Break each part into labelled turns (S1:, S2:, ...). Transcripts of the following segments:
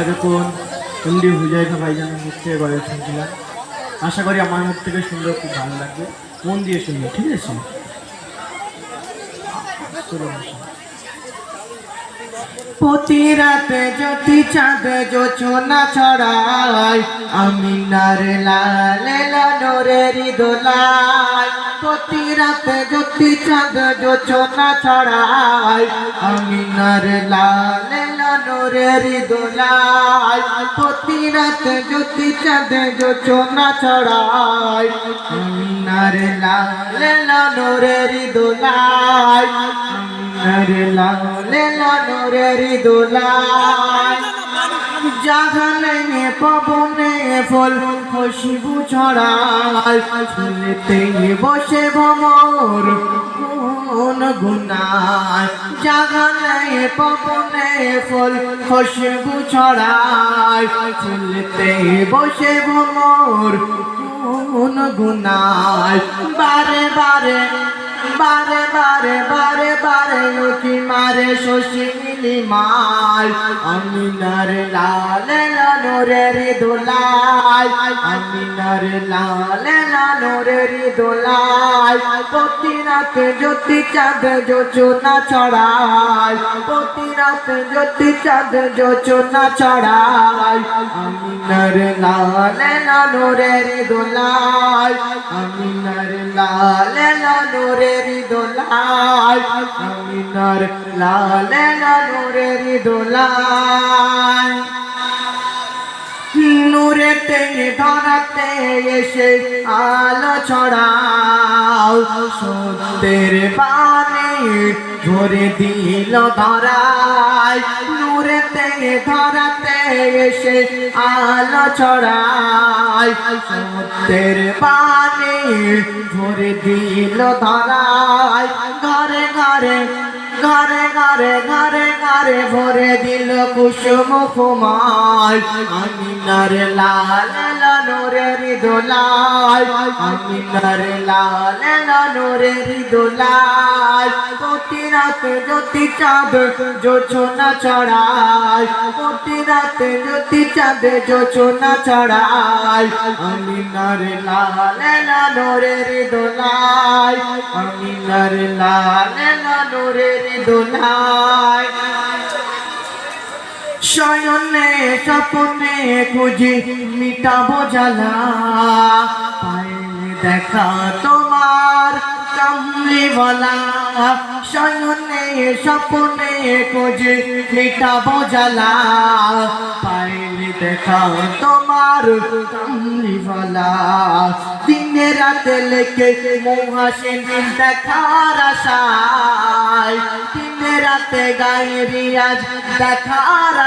S1: এতক্ষণ এমডি হুজাইফা ভাইজানের মুখ থেকে গল্প শুনছিলাম আশা করি আমার মুখ থেকে শুনলে খুব ভালো লাগবে। মন দিয়ে শুনবে ঠিক আছে? আসুন। প্রতি রাতে জ্যোতি চাঁদ জোছনা ছড়াই আমি নারে লালে লানোরের দোলাই প্রতি রাতে জ্যোতি চাঁদ জোছনা ছড়াই আমি নারে লালে লানোরের দোলাই প্রতি রাতে জ্যোতি চাঁদ জোছনা ছড়াই আমি নারে লালে লানোরের দোলাই লালে লানোরের দোলাই জাগানে পবনে ফল খুশবু ছড়ায়। ফুলতে বসে ভমর কোন গুনায়। জাগানে পবনে ফল খুশবু ছড়ায়। ফুলতে বসে ভমর কোন গুনায়। বারে বারে বারে বারে বারে বারে উঠি মারে শশী নীলিমাল আমি নারে লালে লানোরের দোলাই আমি নারে লালে লানোরের দোলাই প্রতি রাতে জ্যোতি চাঁদ, যোচনা ছড়াই প্রতি রাতে জ্যোতি চাঁদ, যোচনা ছড়াই আমি নারে লালে লানোরের দোলাই আমি নারে লালে লানোরের দোলাই আমি নারে লালে লানোরের দোলাই নূরেতে ধরাতে এসে আলো ছড়াও। সত্যের বাণী ভরে দিল ধরায়। নূরেতে ধরাতে এসে আলো ছড়ায়। সত্যের বাণী ভরে দিল ধরায়। ঘরে ঘরে ঘরে ঘরে ঘরে ঘরে ভরে দিল কুসুম কুমার। আমি নারে লাল লানোরের দোলাল। আমি নারে লাল লানোরের দোলাল। প্রতি রাতে জ্যোতি চাঁদ জোছনা চড়াই প্রতি রাতে জ্যোতি চাঁদ জোছনা চড়াই আমি নারে লাল লানোরের দোলাল। আমি নারে লাল লানোরের দোলায় শয়নে স্বপ্নে খুঁজি মিটাবো জ্বালা। পাইলে দেখা তোমার কামলি বলা শয়নে স্বপ্নে খুঁজি মিটাবো জ্বালা। পাইলে দেখা তোমার কামলি বলা রাতে লেখে মহাসেন রাতে গায়ে রিয়াজ দেখার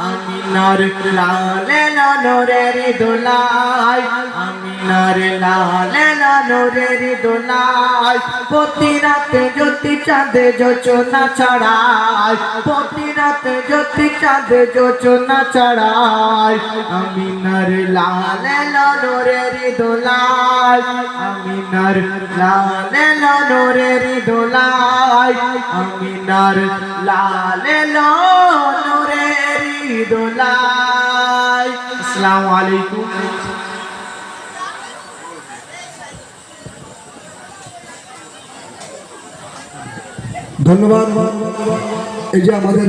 S1: আমি নর লালে নরের দোলাই আমি নর লালে নরের দোলাই প্রতি রাতে জ্যোতি চাঁদে যোচনা ছড়ায়। প্রতি রাতে জ্যোতি চাঁদে যোচনা ছড়ায় আমি নর লালে নরের দোলাই আমি নর লালে নরের দোলাই আমি নর লালে নরের দোলাই আসসালামু আলাইকুম।
S2: ধন্যবাদ। এই যে আমাদের